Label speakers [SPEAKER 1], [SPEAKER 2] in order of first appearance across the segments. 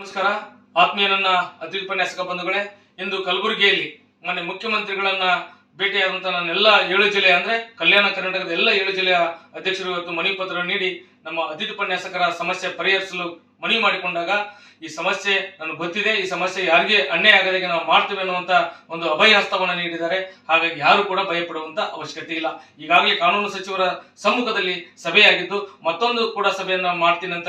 [SPEAKER 1] ನಮಸ್ಕಾರ. ಆತ್ಮೀಯ ನನ್ನ ಅತಿಥಿ ಉಪನ್ಯಾಸಕ ಬಂಧುಗಳೇ, ಇಂದು ಕಲಬುರಗಿಯಲ್ಲಿ ಮೊನ್ನೆ ಮುಖ್ಯಮಂತ್ರಿಗಳನ್ನ ಭೇಟಿಯಾದಂತ ನನ್ನೆಲ್ಲ ಏಳು ಜಿಲ್ಲೆ ಅಂದ್ರೆ ಕಲ್ಯಾಣ ಕರ್ನಾಟಕದ ಎಲ್ಲ ಏಳು ಜಿಲ್ಲೆಯ ಅಧ್ಯಕ್ಷರು ಇವತ್ತು ಮನವಿ ಪತ್ರ ನೀಡಿ ನಮ್ಮ ಅತಿಥಿ ಉಪನ್ಯಾಸಕರ ಸಮಸ್ಯೆ ಪರಿಹರಿಸಲು ಮನವಿ ಮಾಡಿಕೊಂಡಾಗ ಈ ಸಮಸ್ಯೆ ನನಗೆ ಗೊತ್ತಿದೆ. ಈ ಸಮಸ್ಯೆ ಯಾರಿಗೆ ಅನ್ಯಾಯ ಆಗದಾಗೆ ನಾವು ಮಾಡ್ತೇವೆ ಅನ್ನುವಂತ ಒಂದು ಅಭಯ ಹಸ್ತವನ್ನು ನೀಡಿದ್ದಾರೆ. ಹಾಗಾಗಿ ಯಾರು ಕೂಡ ಭಯಪಡುವಂತ ಅವಶ್ಯಕತೆ ಇಲ್ಲ. ಈಗಾಗಲೇ ಕಾನೂನು ಸಚಿವರ ಸಮ್ಮುಖದಲ್ಲಿ ಸಭೆಯಾಗಿದ್ದು ಮತ್ತೊಂದು ಕೂಡ ಸಭೆಯನ್ನ ಮಾಡ್ತೀನಿ ಅಂತ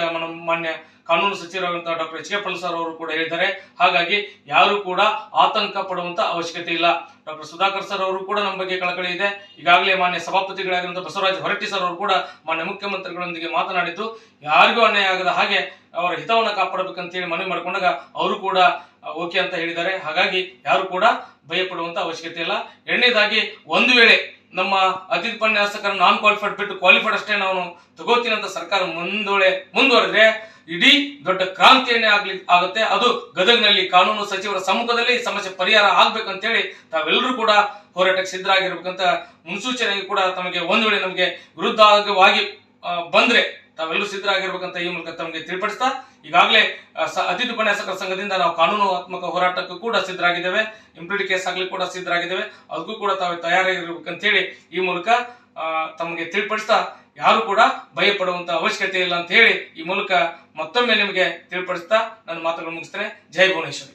[SPEAKER 1] ಮಾನ್ಯ ಕಾನೂನು ಸಚಿವರಾದಂತಹ ಡಾಕ್ಟರ್ ಎಚ್ ಕೆ ಪಳಸಾರ್ ಸರ್ ಅವರು ಕೂಡ ಹೇಳಿದ್ದಾರೆ. ಹಾಗಾಗಿ ಯಾರು ಕೂಡ ಆತಂಕ ಪಡುವಂತ ಅವಶ್ಯಕತೆ ಇಲ್ಲ. ಡಾಕ್ಟರ್ ಸುಧಾಕರ್ ಸರ್ ಅವರು ಕೂಡ ನಮ್ಮ ಬಗ್ಗೆ ಕಳಕಳಿ ಇದೆ. ಈಗಾಗಲೇ ಮಾನ್ಯ ಸಭಾಪತಿಗಳಾಗಿರುವಂತಹ ಬಸವರಾಜ ಹೊರಟ್ಟಿ ಸರ್ ಅವರು ಕೂಡ ಮಾನ್ಯ ಮುಖ್ಯಮಂತ್ರಿಗಳೊಂದಿಗೆ ಮಾತನಾಡಿದ್ದು, ಯಾರಿಗೂ ಅನ್ಯಾಯ ಆಗದ ಹಾಗೆ ಅವರ ಹಿತವನ್ನು ಕಾಪಾಡಬೇಕಂತೇಳಿ ಮನವಿ ಮಾಡಿಕೊಂಡಾಗ ಅವರು ಕೂಡ ಓಕೆ ಅಂತ ಹೇಳಿದ್ದಾರೆ. ಹಾಗಾಗಿ ಯಾರು ಕೂಡ ಭಯಪಡುವಂತ ಅವಶ್ಯಕತೆ ಇಲ್ಲ. ಎರಡನೇದಾಗಿ ಒಂದು ವೇಳೆ ನಮ್ಮ ಅತಿಥಿ ಉಪನ್ಯಾಸಕರ ನಾನ್ ಕ್ವಾಲಿಫೈಡ್ ಬಿಟ್ಟು ಕ್ವಾಲಿಫೈಡ್ ಅಷ್ಟೇ ನಾನು ತಗೋತೀನಿ ಅಂತ ಸರ್ಕಾರ ಮುಂದೊಳೆ ಮುಂದುವರೆದ್ರೆ ಇಡೀ ದೊಡ್ಡ ಕ್ರಾಂತಿಯನ್ನೇ ಆಗ್ಲಿ, ಆಗುತ್ತೆ. ಅದು ಗದಗ್ನಲ್ಲಿ ಕಾನೂನು ಸಚಿವರ ಸಮ್ಮುಖದಲ್ಲಿ ಸಮಸ್ಯೆ ಪರಿಹಾರ ಆಗ್ಬೇಕಂತೇಳಿ ತಾವೆಲ್ಲರೂ ಕೂಡ ಹೋರಾಟಕ್ಕೆ ಸಿದ್ಧರಾಗಿರ್ಬೇಕಂತ ಮುನ್ಸೂಚನೆಗೆ ಕೂಡ ತಮಗೆ ಒಂದು ವೇಳೆ ನಮಗೆ ವಿರುದ್ಧವಾಗಿ ಬಂದ್ರೆ ತಾವೆಲ್ಲರೂ ಸಿದ್ಧರಾಗಿರ್ಬೇಕಂತ ಈ ಮೂಲಕ ತಮಗೆ ತಿಳಿಪಡಿಸ್ತಾ, ಈಗಾಗಲೇ ಅತಿಥಿ ಉಪನ್ಯಾಸಕರ ಸಂಘದಿಂದ ನಾವು ಕಾನೂನಾತ್ಮಕ ಹೋರಾಟಕ್ಕೂ ಕೂಡ ಸಿದ್ಧರಾಗಿದ್ದೇವೆ. ಇಂಪ್ಲಿಟಿ ಕೇಸ್ ಆಗ್ಲಿ ಕೂಡ ಸಿದ್ಧರಾಗಿದ್ದೇವೆ. ಅದಕ್ಕೂ ಕೂಡ ತಾವು ತಯಾರಾಗಿರ್ಬೇಕಂತೇಳಿ ಈ ಮೂಲಕ ತಮಗೆ ತಿಳಿಪಡಿಸ್ತಾ ಯಾರು ಕೂಡ ಭಯಪಡುವಂತ ಅವಶ್ಯಕತೆ ಇಲ್ಲ ಅಂತ ಹೇಳಿ ಈ ಮೂಲಕ ಮತ್ತೊಮ್ಮೆ ನಿಮಗೆ ತಿಳಿಪಡಿಸ್ತಾ ನನ್ನ ಮಾತುಗಳನ್ನು ಮುಗಿಸ್ತೇನೆ. ಜೈ ಭುವನೇಶ್ವರಿ.